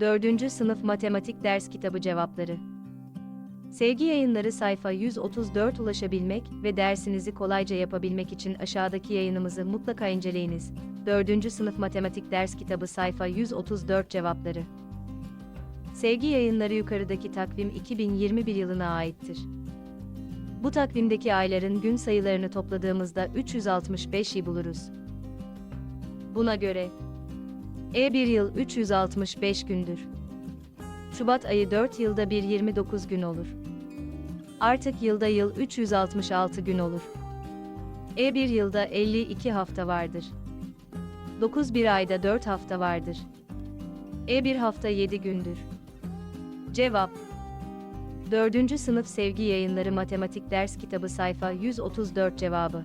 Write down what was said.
4. Sınıf Matematik Ders Kitabı Cevapları Sevgi yayınları sayfa 134 ulaşabilmek ve dersinizi kolayca yapabilmek için aşağıdaki yayınımızı mutlaka inceleyiniz. 4. Sınıf Matematik Ders Kitabı sayfa 134 cevapları. Sevgi yayınları yukarıdaki takvim 2021 yılına aittir. Bu takvimdeki ayların gün sayılarını topladığımızda 365'i buluruz. Buna göre E1 yıl 365 gündür. Şubat ayı 4 yılda bir 29 gün olur. Artık yılda yıl 366 gün olur. E1 yılda 52 hafta vardır. 9 bir ayda 4 hafta vardır. E1 hafta 7 gündür. Cevap 4. Sınıf Sevgi Yayınları Matematik Ders Kitabı sayfa 134 cevabı